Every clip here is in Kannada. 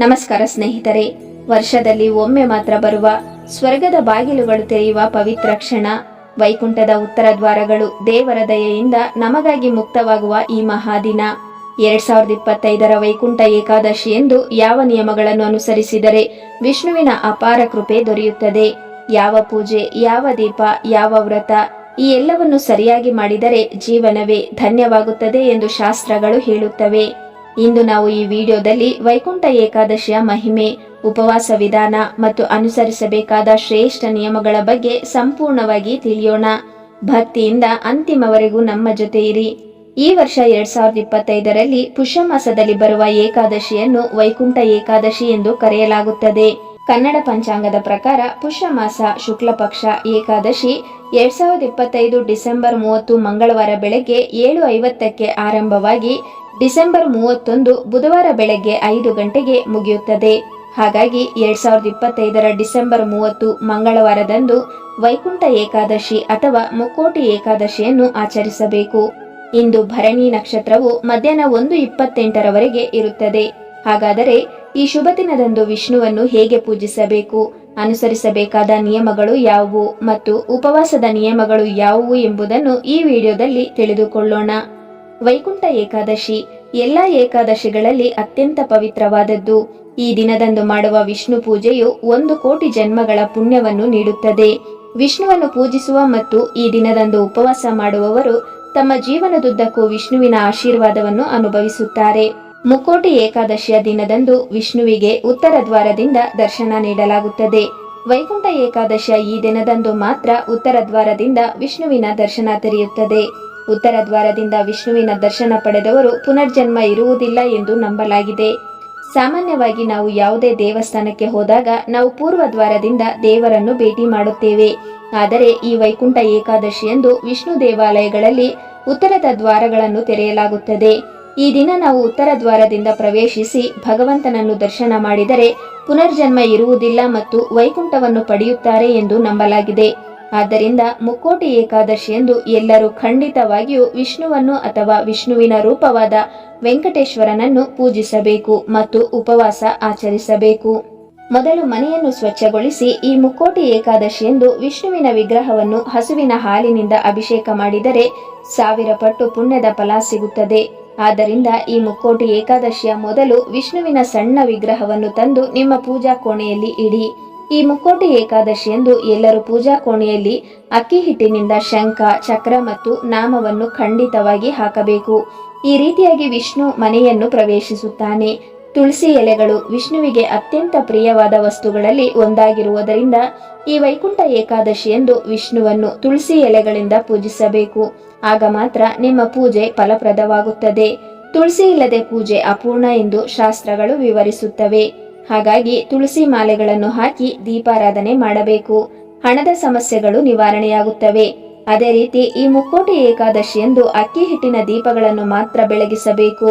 ನಮಸ್ಕಾರ ಸ್ನೇಹಿತರೆ. ವರ್ಷದಲ್ಲಿ ಒಮ್ಮೆ ಮಾತ್ರ ಬರುವ ಸ್ವರ್ಗದ ಬಾಗಿಲುಗಳು ತೆರೆಯುವ ಪವಿತ್ರ ಕ್ಷಣ. ವೈಕುಂಠದ ಉತ್ತರ ದ್ವಾರಗಳು ದೇವರ ದಯೆಯಿಂದ ನಮಗಾಗಿ ಮುಕ್ತವಾಗುವ ಈ ಮಹಾದಿನ. ಎರಡ್ ಸಾವಿರದ ಇಪ್ಪತ್ತೈದರ ವೈಕುಂಠ ಏಕಾದಶಿ ಎಂದು ಯಾವ ನಿಯಮಗಳನ್ನು ಅನುಸರಿಸಿದರೆ ವಿಷ್ಣುವಿನ ಅಪಾರ ಕೃಪೆ ದೊರೆಯುತ್ತದೆ. ಯಾವ ಪೂಜೆ, ಯಾವ ದೀಪ, ಯಾವ ವ್ರತ ಈ ಎಲ್ಲವನ್ನು ಸರಿಯಾಗಿ ಮಾಡಿದರೆ ಜೀವನವೇ ಧನ್ಯವಾಗುತ್ತದೆ ಎಂದು ಶಾಸ್ತ್ರಗಳು ಹೇಳುತ್ತವೆ. ಇಂದು ನಾವು ಈ ವಿಡಿಯೋದಲ್ಲಿ ವೈಕುಂಠ ಏಕಾದಶಿಯ ಮಹಿಮೆ, ಉಪವಾಸ ವಿಧಾನ ಮತ್ತು ಅನುಸರಿಸಬೇಕಾದ ಶ್ರೇಷ್ಠ ನಿಯಮಗಳ ಬಗ್ಗೆ ಸಂಪೂರ್ಣವಾಗಿ ತಿಳಿಯೋಣ. ಭಕ್ತಿಯಿಂದ ಅಂತಿಮವರೆಗೂ ನಮ್ಮ ಜೊತೆ ಇರಿ. ಈ ವರ್ಷ ಎರಡ್ ಸಾವಿರದ ಇಪ್ಪತ್ತೈದರಲ್ಲಿ ಪುಷ್ಯ ಮಾಸದಲ್ಲಿ ಬರುವ ಏಕಾದಶಿಯನ್ನು ವೈಕುಂಠ ಏಕಾದಶಿ ಎಂದು ಕರೆಯಲಾಗುತ್ತದೆ. ಕನ್ನಡ ಪಂಚಾಂಗದ ಪ್ರಕಾರ ಪುಷ್ಯ ಮಾಸ ಶುಕ್ಲ ಪಕ್ಷ ಏಕಾದಶಿ ಎರಡ್ ಸಾವಿರದ ಇಪ್ಪತ್ತೈದು ಡಿಸೆಂಬರ್ ಮೂವತ್ತು ಮಂಗಳವಾರ ಬೆಳಗ್ಗೆ ಏಳು ಐವತ್ತಕ್ಕೆ ಆರಂಭವಾಗಿ ಡಿಸೆಂಬರ್ ಮೂವತ್ತೊಂದು ಬುಧವಾರ ಬೆಳಗ್ಗೆ ಐದು ಗಂಟೆಗೆ ಮುಗಿಯುತ್ತದೆ. ಹಾಗಾಗಿ ಎರಡ್ ಸಾವಿರದ ಇಪ್ಪತ್ತೈದರ ಡಿಸೆಂಬರ್ ಮೂವತ್ತು ಮಂಗಳವಾರದಂದು ವೈಕುಂಠ ಏಕಾದಶಿ ಅಥವಾ ಮುಕ್ಕೋಟಿ ಏಕಾದಶಿಯನ್ನು ಆಚರಿಸಬೇಕು. ಇಂದು ಭರಣಿ ನಕ್ಷತ್ರವು ಮಧ್ಯಾಹ್ನ ಒಂದು ಇಪ್ಪತ್ತೆಂಟರವರೆಗೆ ಇರುತ್ತದೆ. ಹಾಗಾದರೆ ಈ ಶುಭ ದಿನದಂದು ವಿಷ್ಣುವನ್ನು ಹೇಗೆ ಪೂಜಿಸಬೇಕು? ಅನುಸರಿಸಬೇಕಾದ ನಿಯಮಗಳು ಯಾವುವು ಮತ್ತು ಉಪವಾಸದ ನಿಯಮಗಳು ಯಾವುವು ಎಂಬುದನ್ನು ಈ ವಿಡಿಯೋದಲ್ಲಿ ತಿಳಿದುಕೊಳ್ಳೋಣ. ವೈಕುಂಠ ಏಕಾದಶಿ ಎಲ್ಲ ಏಕಾದಶಿಗಳಲ್ಲಿ ಅತ್ಯಂತ ಪವಿತ್ರವಾದದ್ದು. ಈ ದಿನದಂದು ಮಾಡುವ ವಿಷ್ಣು ಪೂಜೆಯು ಒಂದು ಕೋಟಿ ಜನ್ಮಗಳ ಪುಣ್ಯವನ್ನು ನೀಡುತ್ತದೆ. ವಿಷ್ಣುವನ್ನು ಪೂಜಿಸುವ ಮತ್ತು ಈ ದಿನದಂದು ಉಪವಾಸ ಮಾಡುವವರು ತಮ್ಮ ಜೀವನದುದ್ದಕ್ಕೂ ವಿಷ್ಣುವಿನ ಆಶೀರ್ವಾದವನ್ನು ಅನುಭವಿಸುತ್ತಾರೆ. ಮುಕೋಟಿ ಏಕಾದಶಿಯ ದಿನದಂದು ವಿಷ್ಣುವಿಗೆ ಉತ್ತರ ದ್ವಾರದಿಂದ ದರ್ಶನ ನೀಡಲಾಗುತ್ತದೆ. ವೈಕುಂಠ ಏಕಾದಶಿಯ ಈ ದಿನದಂದು ಮಾತ್ರ ಉತ್ತರ ದ್ವಾರದಿಂದ ವಿಷ್ಣುವಿನ ದರ್ಶನ ತೆರೆಯುತ್ತದೆ. ಉತ್ತರ ದ್ವಾರದಿಂದ ವಿಷ್ಣುವಿನ ದರ್ಶನ ಪಡೆದವರು ಪುನರ್ಜನ್ಮ ಇರುವುದಿಲ್ಲ ಎಂದು ನಂಬಲಾಗಿದೆ. ಸಾಮಾನ್ಯವಾಗಿ ನಾವು ಯಾವುದೇ ದೇವಸ್ಥಾನಕ್ಕೆ ಹೋದಾಗ ನಾವು ಪೂರ್ವ ದ್ವಾರದಿಂದ ದೇವರನ್ನು ಭೇಟಿ ಮಾಡುತ್ತೇವೆ. ಆದರೆ ಈ ವೈಕುಂಠ ಏಕಾದಶಿಯಂದು ವಿಷ್ಣು ದೇವಾಲಯಗಳಲ್ಲಿ ಉತ್ತರದ ದ್ವಾರಗಳನ್ನು ತೆರೆಯಲಾಗುತ್ತದೆ. ಈ ದಿನ ನಾವು ಉತ್ತರ ದ್ವಾರದಿಂದ ಪ್ರವೇಶಿಸಿ ಭಗವಂತನನ್ನು ದರ್ಶನ ಮಾಡಿದರೆ ಪುನರ್ಜನ್ಮ ಇರುವುದಿಲ್ಲ ಮತ್ತು ವೈಕುಂಠವನ್ನು ಪಡೆಯುತ್ತಾರೆ ಎಂದು ನಂಬಲಾಗಿದೆ. ಆದ್ದರಿಂದ ಮುಕ್ಕೋಟಿ ಏಕಾದಶಿಯಂದು ಎಲ್ಲರೂ ಖಂಡಿತವಾಗಿಯೂ ವಿಷ್ಣುವನ್ನು ಅಥವಾ ವಿಷ್ಣುವಿನ ರೂಪವಾದ ವೆಂಕಟೇಶ್ವರನನ್ನು ಪೂಜಿಸಬೇಕು ಮತ್ತು ಉಪವಾಸ ಆಚರಿಸಬೇಕು. ಮೊದಲು ಮನೆಯನ್ನು ಸ್ವಚ್ಛಗೊಳಿಸಿ ಈ ಮುಕ್ಕೋಟಿ ಏಕಾದಶಿಯಂದು ವಿಷ್ಣುವಿನ ವಿಗ್ರಹವನ್ನು ಹಸುವಿನ ಹಾಲಿನಿಂದ ಅಭಿಷೇಕ ಮಾಡಿದರೆ ಸಾವಿರ ಪಟ್ಟು ಪುಣ್ಯದ ಫಲ ಸಿಗುತ್ತದೆ. ಆದ್ದರಿಂದ ಈ ಮುಕ್ಕೋಟಿ ಏಕಾದಶಿಯ ಮೊದಲು ವಿಷ್ಣುವಿನ ಸಣ್ಣ ವಿಗ್ರಹವನ್ನು ತಂದು ನಿಮ್ಮ ಪೂಜಾ ಕೋಣೆಯಲ್ಲಿ ಇಡಿ. ಈ ಮುಕ್ಕೋಟಿ ಏಕಾದಶಿಯಂದು ಎಲ್ಲರೂ ಪೂಜಾ ಕೋಣೆಯಲ್ಲಿ ಅಕ್ಕಿ ಹಿಟ್ಟಿನಿಂದ ಶಂಖ, ಚಕ್ರ ಮತ್ತು ನಾಮವನ್ನು ಖಂಡಿತವಾಗಿ ಹಾಕಬೇಕು. ಈ ರೀತಿಯಾಗಿ ವಿಷ್ಣು ಮನೆಯನ್ನು ಪ್ರವೇಶಿಸುತ್ತಾನೆ. ತುಳಸಿ ಎಲೆಗಳು ವಿಷ್ಣುವಿಗೆ ಅತ್ಯಂತ ಪ್ರಿಯವಾದ ವಸ್ತುಗಳಲ್ಲಿ ಒಂದಾಗಿರುವುದರಿಂದ ಈ ವೈಕುಂಠ ಏಕಾದಶಿಯಂದು ವಿಷ್ಣುವನ್ನು ತುಳಸಿ ಎಲೆಗಳಿಂದ ಪೂಜಿಸಬೇಕು. ಆಗ ಮಾತ್ರ ನಿಮ್ಮ ಪೂಜೆ ಫಲಪ್ರದವಾಗುತ್ತದೆ. ತುಳಸಿ ಇಲ್ಲದೆ ಪೂಜೆ ಅಪೂರ್ಣ ಎಂದು ಶಾಸ್ತ್ರಗಳು ವಿವರಿಸುತ್ತವೆ. ಹಾಗಾಗಿ ತುಳಸಿ ಮಾಲೆಗಳನ್ನು ಹಾಕಿ ದೀಪಾರಾಧನೆ ಮಾಡಬೇಕು. ಹಣದ ಸಮಸ್ಯೆಗಳು ನಿವಾರಣೆಯಾಗುತ್ತವೆ. ಅದೇ ರೀತಿ ಈ ಮುಕ್ಕೋಟಿ ಏಕಾದಶಿಯಂದು ಅಕ್ಕಿ ಹಿಟ್ಟಿನ ದೀಪಗಳನ್ನು ಮಾತ್ರ ಬೆಳಗಿಸಬೇಕು.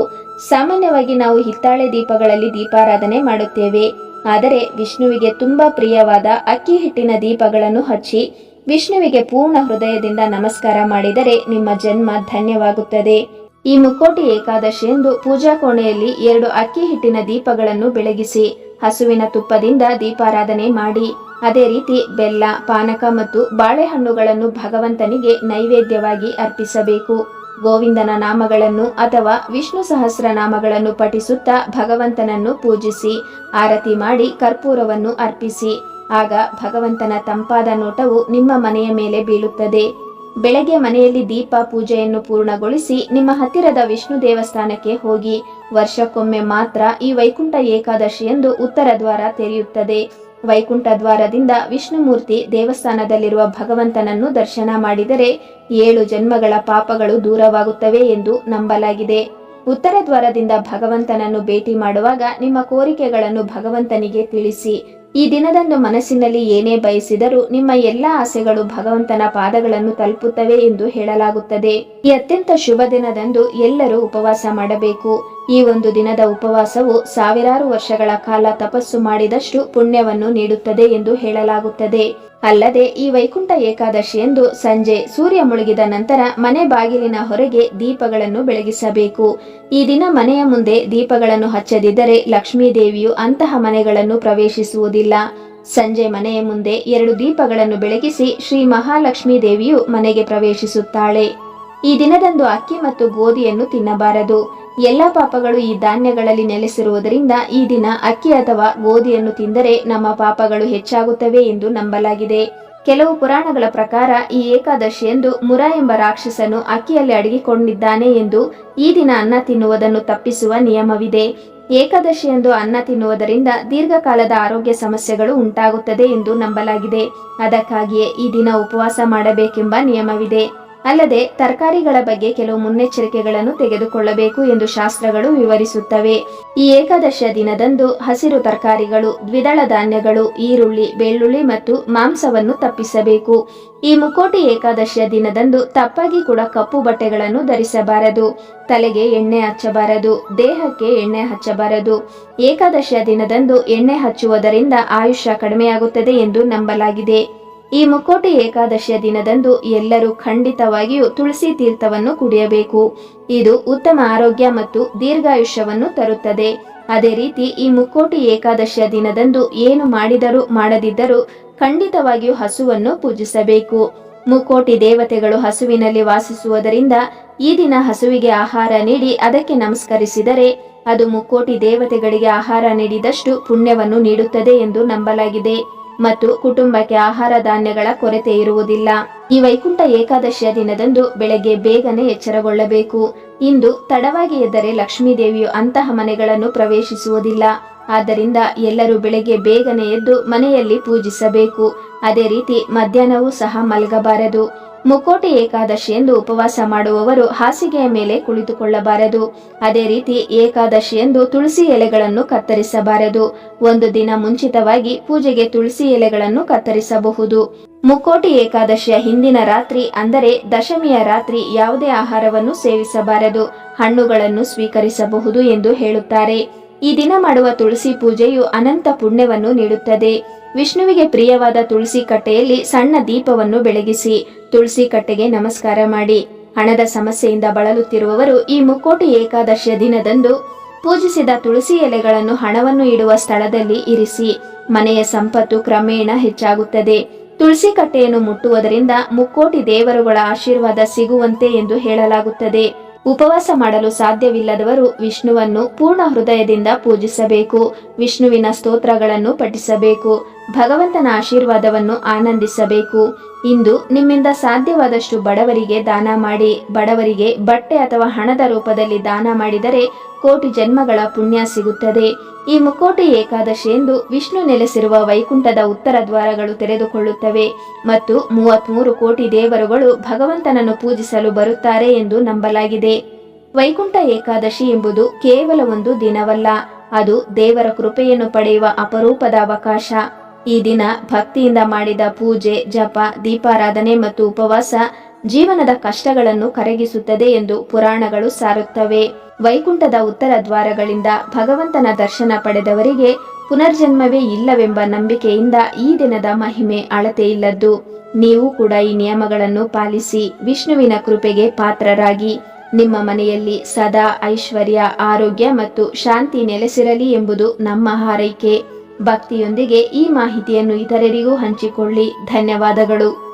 ಸಾಮಾನ್ಯವಾಗಿ ನಾವು ಹಿತ್ತಾಳೆ ದೀಪಗಳಲ್ಲಿ ದೀಪಾರಾಧನೆ ಮಾಡುತ್ತೇವೆ. ಆದರೆ ವಿಷ್ಣುವಿಗೆ ತುಂಬಾ ಪ್ರಿಯವಾದ ಅಕ್ಕಿ ಹಿಟ್ಟಿನ ದೀಪಗಳನ್ನು ಹಚ್ಚಿ ವಿಷ್ಣುವಿಗೆ ಪೂರ್ಣ ಹೃದಯದಿಂದ ನಮಸ್ಕಾರ ಮಾಡಿದರೆ ನಿಮ್ಮ ಜನ್ಮ ಧನ್ಯವಾಗುತ್ತದೆ. ಈ ಮುಕ್ಕೋಟಿ ಏಕಾದಶಿಯಂದು ಪೂಜಾ ಕೋಣೆಯಲ್ಲಿ ಎರಡು ಅಕ್ಕಿ ಹಿಟ್ಟಿನ ದೀಪಗಳನ್ನು ಬೆಳಗಿಸಿ ಹಸುವಿನ ತುಪ್ಪದಿಂದ ದೀಪಾರಾಧನೆ ಮಾಡಿ. ಅದೇ ರೀತಿ ಬೆಲ್ಲ, ಪಾನಕ ಮತ್ತು ಬಾಳೆಹಣ್ಣುಗಳನ್ನು ಭಗವಂತನಿಗೆ ನೈವೇದ್ಯವಾಗಿ ಅರ್ಪಿಸಬೇಕು. ಗೋವಿಂದನ ನಾಮಗಳನ್ನು ಅಥವಾ ವಿಷ್ಣು ಸಹಸ್ರ ನಾಮಗಳನ್ನು ಪಠಿಸುತ್ತಾ ಭಗವಂತನನ್ನು ಪೂಜಿಸಿ, ಆರತಿ ಮಾಡಿ ಕರ್ಪೂರವನ್ನು ಅರ್ಪಿಸಿ. ಆಗ ಭಗವಂತನ ತಂಪಾದ ನೋಟವು ನಿಮ್ಮ ಮನೆಯ ಮೇಲೆ ಬೀಳುತ್ತದೆ. ಬೆಳಗ್ಗೆ ಮನೆಯಲ್ಲಿ ದೀಪ ಪೂಜೆಯನ್ನು ಪೂರ್ಣಗೊಳಿಸಿ ನಿಮ್ಮ ಹತ್ತಿರದ ವಿಷ್ಣು ದೇವಸ್ಥಾನಕ್ಕೆ ಹೋಗಿ, ವರ್ಷಕ್ಕೊಮ್ಮೆ ಮಾತ್ರ ಈ ವೈಕುಂಠ ಏಕಾದಶಿಯಂದು ಉತ್ತರ ದ್ವಾರ ತೆರೆಯುತ್ತದೆ. ವೈಕುಂಠ ದ್ವಾರದಿಂದ ವಿಷ್ಣುಮೂರ್ತಿ ದೇವಸ್ಥಾನದಲ್ಲಿರುವ ಭಗವಂತನನ್ನು ದರ್ಶನ ಮಾಡಿದರೆ ಏಳು ಜನ್ಮಗಳ ಪಾಪಗಳು ದೂರವಾಗುತ್ತವೆ ಎಂದು ನಂಬಲಾಗಿದೆ. ಉತ್ತರ ದ್ವಾರದಿಂದ ಭಗವಂತನನ್ನು ಭೇಟಿ ಮಾಡುವಾಗ ನಿಮ್ಮ ಕೋರಿಕೆಗಳನ್ನು ಭಗವಂತನಿಗೆ ತಿಳಿಸಿ ಈ ದಿನದಂದು ಮನಸ್ಸಿನಲ್ಲಿ ಏನೇ ಬಯಸಿದರೂ ನಿಮ್ಮ ಎಲ್ಲ ಆಸೆಗಳು ಭಗವಂತನ ಪಾದಗಳನ್ನು ತಲುಪುತ್ತವೆ ಎಂದು ಹೇಳಲಾಗುತ್ತದೆ. ಈ ಅತ್ಯಂತ ಶುಭ ದಿನದಂದು ಎಲ್ಲರೂ ಉಪವಾಸ ಮಾಡಬೇಕು. ಈ ಒಂದು ದಿನದ ಉಪವಾಸವು ಸಾವಿರಾರು ವರ್ಷಗಳ ಕಾಲ ತಪಸ್ಸು ಮಾಡಿದಷ್ಟು ಪುಣ್ಯವನ್ನು ನೀಡುತ್ತದೆ ಎಂದು ಹೇಳಲಾಗುತ್ತದೆ. ಅಲ್ಲದೆ ಈ ವೈಕುಂಠ ಏಕಾದಶಿಯಂದು ಸಂಜೆ ಸೂರ್ಯ ಮುಳುಗಿದ ನಂತರ ಮನೆ ಬಾಗಿಲಿನ ಹೊರಗೆ ದೀಪಗಳನ್ನು ಬೆಳಗಿಸಬೇಕು. ಈ ದಿನ ಮನೆಯ ಮುಂದೆ ದೀಪಗಳನ್ನು ಹಚ್ಚದಿದ್ದರೆ ಲಕ್ಷ್ಮೀ ದೇವಿಯು ಅಂತಹ ಮನೆಗಳನ್ನು ಪ್ರವೇಶಿಸುವುದಿಲ್ಲ. ಸಂಜೆ ಮನೆಯ ಮುಂದೆ ಎರಡು ದೀಪಗಳನ್ನು ಬೆಳಗಿಸಿ ಶ್ರೀ ಮಹಾಲಕ್ಷ್ಮೀ ದೇವಿಯು ಮನೆಗೆ ಪ್ರವೇಶಿಸುತ್ತಾಳೆ. ಈ ದಿನದಂದು ಅಕ್ಕಿ ಮತ್ತು ಗೋಧಿಯನ್ನು ತಿನ್ನಬಾರದು. ಎಲ್ಲ ಪಾಪಗಳು ಈ ಧಾನ್ಯಗಳಲ್ಲಿ ನೆಲೆಸಿರುವುದರಿಂದ ಈ ದಿನ ಅಕ್ಕಿ ಅಥವಾ ಗೋಧಿಯನ್ನು ತಿಂದರೆ ನಮ್ಮ ಪಾಪಗಳು ಹೆಚ್ಚಾಗುತ್ತವೆ ಎಂದು ನಂಬಲಾಗಿದೆ. ಕೆಲವು ಪುರಾಣಗಳ ಪ್ರಕಾರ ಈ ಏಕಾದಶಿಯಂದು ಮುರ ಎಂಬ ರಾಕ್ಷಸನು ಅಕ್ಕಿಯಲ್ಲಿ ಅಡಗಿಕೊಂಡಿದ್ದಾನೆ ಎಂದು ಈ ದಿನ ಅನ್ನ ತಿನ್ನುವುದನ್ನು ತಪ್ಪಿಸುವ ನಿಯಮವಿದೆ. ಏಕಾದಶಿಯಂದು ಅನ್ನ ತಿನ್ನುವುದರಿಂದ ದೀರ್ಘಕಾಲದ ಆರೋಗ್ಯ ಸಮಸ್ಯೆಗಳು ಉಂಟಾಗುತ್ತದೆ ಎಂದು ನಂಬಲಾಗಿದೆ. ಅದಕ್ಕಾಗಿಯೇ ಈ ದಿನ ಉಪವಾಸ ಮಾಡಬೇಕೆಂಬ ನಿಯಮವಿದೆ. ಅಲ್ಲದೆ ತರಕಾರಿಗಳ ಬಗ್ಗೆ ಕೆಲವು ಮುನ್ನೆಚ್ಚರಿಕೆಗಳನ್ನು ತೆಗೆದುಕೊಳ್ಳಬೇಕು ಎಂದು ಶಾಸ್ತ್ರಗಳು ವಿವರಿಸುತ್ತವೆ. ಈ ಏಕಾದಶಿಯ ದಿನದಂದು ಹಸಿರು ತರಕಾರಿಗಳು, ದ್ವಿದಳ ಧಾನ್ಯಗಳು, ಈರುಳ್ಳಿ, ಬೆಳ್ಳುಳ್ಳಿ ಮತ್ತು ಮಾಂಸವನ್ನು ತಪ್ಪಿಸಬೇಕು. ಈ ಮುಕೋಟಿ ಏಕಾದಶಿಯ ದಿನದಂದು ತಪ್ಪಾಗಿ ಕೂಡ ಕಪ್ಪು ಬಟ್ಟೆಗಳನ್ನು ಧರಿಸಬಾರದು. ತಲೆಗೆ ಎಣ್ಣೆ ಹಚ್ಚಬಾರದು, ದೇಹಕ್ಕೆ ಎಣ್ಣೆ ಹಚ್ಚಬಾರದು. ಏಕಾದಶಿಯ ದಿನದಂದು ಎಣ್ಣೆ ಹಚ್ಚುವುದರಿಂದ ಆಯುಷ್ಯ ಕಡಿಮೆಯಾಗುತ್ತದೆ ಎಂದು ನಂಬಲಾಗಿದೆ. ಈ ಮುಕ್ಕೋಟಿ ಏಕಾದಶಿಯ ದಿನದಂದು ಎಲ್ಲರೂ ಖಂಡಿತವಾಗಿಯೂ ತುಳಸಿ ತೀರ್ಥವನ್ನು ಕುಡಿಯಬೇಕು. ಇದು ಉತ್ತಮ ಆರೋಗ್ಯ ಮತ್ತು ದೀರ್ಘಾಯುಷ್ಯವನ್ನು ತರುತ್ತದೆ. ಅದೇ ರೀತಿ ಈ ಮುಕ್ಕೋಟಿ ಏಕಾದಶಿಯ ದಿನದಂದು ಏನು ಮಾಡಿದರೂ ಮಾಡದಿದ್ದರೂ ಖಂಡಿತವಾಗಿಯೂ ಹಸುವನ್ನು ಪೂಜಿಸಬೇಕು. ಮುಕ್ಕೋಟಿ ದೇವತೆಗಳು ಹಸುವಿನಲ್ಲಿ ವಾಸಿಸುವುದರಿಂದ ಈ ದಿನ ಹಸುವಿಗೆ ಆಹಾರ ನೀಡಿ ಅದಕ್ಕೆ ನಮಸ್ಕರಿಸಿದರೆ ಅದು ಮುಕ್ಕೋಟಿ ದೇವತೆಗಳಿಗೆ ಆಹಾರ ನೀಡಿದಷ್ಟು ಪುಣ್ಯವನ್ನು ನೀಡುತ್ತದೆ ಎಂದು ನಂಬಲಾಗಿದೆ. ಮತ್ತು ಕುಟುಂಬಕ್ಕೆ ಆಹಾರ ಧಾನ್ಯಗಳ ಕೊರತೆ ಇರುವುದಿಲ್ಲ. ಈ ವೈಕುಂಠ ಏಕಾದಶಿಯ ದಿನದಂದು ಬೆಳಗ್ಗೆ ಬೇಗನೆ ಎಚ್ಚರಗೊಳ್ಳಬೇಕು. ಇಂದು ತಡವಾಗಿ ಎದ್ದರೆ ಲಕ್ಷ್ಮೀ ದೇವಿಯು ಅಂತಹ ಮನೆಗಳನ್ನು ಪ್ರವೇಶಿಸುವುದಿಲ್ಲ. ಆದ್ದರಿಂದ ಎಲ್ಲರೂ ಬೆಳಗ್ಗೆ ಬೇಗನೆ ಎದ್ದು ಮನೆಯಲ್ಲಿ ಪೂಜಿಸಬೇಕು. ಅದೇ ರೀತಿ ಮಧ್ಯಾಹ್ನವೂ ಸಹ ಮಲಗಬಾರದು. ಮುಕ್ಕೋಟಿ ಏಕಾದಶಿಯಂದು ಉಪವಾಸ ಮಾಡುವವರು ಹಾಸಿಗೆಯ ಮೇಲೆ ಕುಳಿತುಕೊಳ್ಳಬಾರದು. ಅದೇ ರೀತಿ ಏಕಾದಶಿಯಂದು ತುಳಸಿ ಎಲೆಗಳನ್ನು ಕತ್ತರಿಸಬಾರದು. ಒಂದು ದಿನ ಮುಂಚಿತವಾಗಿ ಪೂಜೆಗೆ ತುಳಸಿ ಎಲೆಗಳನ್ನು ಕತ್ತರಿಸಬಹುದು. ಮುಕ್ಕೋಟಿ ಏಕಾದಶಿಯ ಹಿಂದಿನ ರಾತ್ರಿ ಅಂದರೆ ದಶಮಿಯ ರಾತ್ರಿ ಯಾವುದೇ ಆಹಾರವನ್ನು ಸೇವಿಸಬಾರದು. ಹಣ್ಣುಗಳನ್ನು ಸ್ವೀಕರಿಸಬಹುದು ಎಂದು ಹೇಳುತ್ತಾರೆ. ಈ ದಿನ ಮಾಡುವ ತುಳಸಿ ಪೂಜೆಯು ಅನಂತ ಪುಣ್ಯವನ್ನು ನೀಡುತ್ತದೆ. ವಿಷ್ಣುವಿಗೆ ಪ್ರಿಯವಾದ ತುಳಸಿ ಕಟ್ಟೆಯಲ್ಲಿ ಸಣ್ಣ ದೀಪವನ್ನು ಬೆಳಗಿಸಿ ತುಳಸಿ ಕಟ್ಟೆಗೆ ನಮಸ್ಕಾರ ಮಾಡಿ. ಹಣದ ಸಮಸ್ಯೆಯಿಂದ ಬಳಲುತ್ತಿರುವವರು ಈ ಮುಕ್ಕೋಟಿ ಏಕಾದಶಿಯ ದಿನದಂದು ಪೂಜಿಸಿದ ತುಳಸಿ ಎಲೆಗಳನ್ನು ಹಣವನ್ನು ಇಡುವ ಸ್ಥಳದಲ್ಲಿ ಇರಿಸಿ. ಮನೆಯ ಸಂಪತ್ತು ಕ್ರಮೇಣ ಹೆಚ್ಚಾಗುತ್ತದೆ. ತುಳಸಿ ಕಟ್ಟೆಯನ್ನು ಮುಟ್ಟುವುದರಿಂದ ಮುಕ್ಕೋಟಿ ದೇವರುಗಳ ಆಶೀರ್ವಾದ ಸಿಗುವಂತೆ ಎಂದು ಹೇಳಲಾಗುತ್ತದೆ. ಉಪವಾಸ ಮಾಡಲು ಸಾಧ್ಯವಿಲ್ಲದವರು ವಿಷ್ಣುವನ್ನು ಪೂರ್ಣ ಹೃದಯದಿಂದ ಪೂಜಿಸಬೇಕು, ವಿಷ್ಣುವಿನ ಸ್ತೋತ್ರಗಳನ್ನು ಪಠಿಸಬೇಕು, ಭಗವಂತನ ಆಶೀರ್ವಾದವನ್ನು ಆನಂದಿಸಬೇಕು. ಇಂದು ನಿಮ್ಮಿಂದ ಸಾಧ್ಯವಾದಷ್ಟು ಬಡವರಿಗೆ ದಾನ ಮಾಡಿ, ಬಡವರಿಗೆ ಬಟ್ಟೆ ಅಥವಾ ಹಣದ ರೂಪದಲ್ಲಿ ದಾನ ಮಾಡಿದರೆ ಕೋಟಿ ಜನ್ಮಗಳ ಪುಣ್ಯ ಸಿಗುತ್ತದೆ. ಈ ಮುಕೋಟೆ ಏಕಾದಶಿ ಎಂದು ವಿಷ್ಣು ನೆಲೆಸಿರುವ ವೈಕುಂಠದ ಉತ್ತರ ದ್ವಾರಗಳು ತೆರೆದುಕೊಳ್ಳುತ್ತವೆ ಮತ್ತು ಮೂವತ್ಮೂರು ಕೋಟಿ ದೇವರುಗಳು ಭಗವಂತನನ್ನು ಪೂಜಿಸಲು ಬರುತ್ತಾರೆ ಎಂದು ನಂಬಲಾಗಿದೆ. ವೈಕುಂಠ ಏಕಾದಶಿ ಎಂಬುದು ಕೇವಲ ಒಂದು ದಿನವಲ್ಲ, ಅದು ದೇವರ ಕೃಪೆಯನ್ನು ಪಡೆಯುವ ಅಪರೂಪದ ಅವಕಾಶ. ಈ ದಿನ ಭಕ್ತಿಯಿಂದ ಮಾಡಿದ ಪೂಜೆ, ಜಪ, ದೀಪಾರಾಧನೆ ಮತ್ತು ಉಪವಾಸ ಜೀವನದ ಕಷ್ಟಗಳನ್ನು ಕರಗಿಸುತ್ತದೆ ಎಂದು ಪುರಾಣಗಳು ಸಾರುತ್ತವೆ. ವೈಕುಂಠದ ಉತ್ತರ ದ್ವಾರಗಳಿಂದ ಭಗವಂತನ ದರ್ಶನ ಪಡೆದವರಿಗೆ ಪುನರ್ಜನ್ಮವೇ ಇಲ್ಲವೆಂಬ ನಂಬಿಕೆಯಿಂದ ಈ ದಿನದ ಮಹಿಮೆ ಅಳತೆ ಇಲ್ಲದ್ದು. ನೀವು ಕೂಡ ಈ ನಿಯಮಗಳನ್ನು ಪಾಲಿಸಿ ವಿಷ್ಣುವಿನ ಕೃಪೆಗೆ ಪಾತ್ರರಾಗಿ ನಿಮ್ಮ ಮನೆಯಲ್ಲಿ ಸದಾ ಐಶ್ವರ್ಯ, ಆರೋಗ್ಯ ಮತ್ತು ಶಾಂತಿ ನೆಲೆಸಿರಲಿ ಎಂಬುದು ನಮ್ಮ ಹಾರೈಕೆ. ಭಕ್ತಿಯೊಂದಿಗೆ ಈ ಮಾಹಿತಿಯನ್ನು ಇತರರಿಗೂ ಹಂಚಿಕೊಳ್ಳಿ. ಧನ್ಯವಾದಗಳು.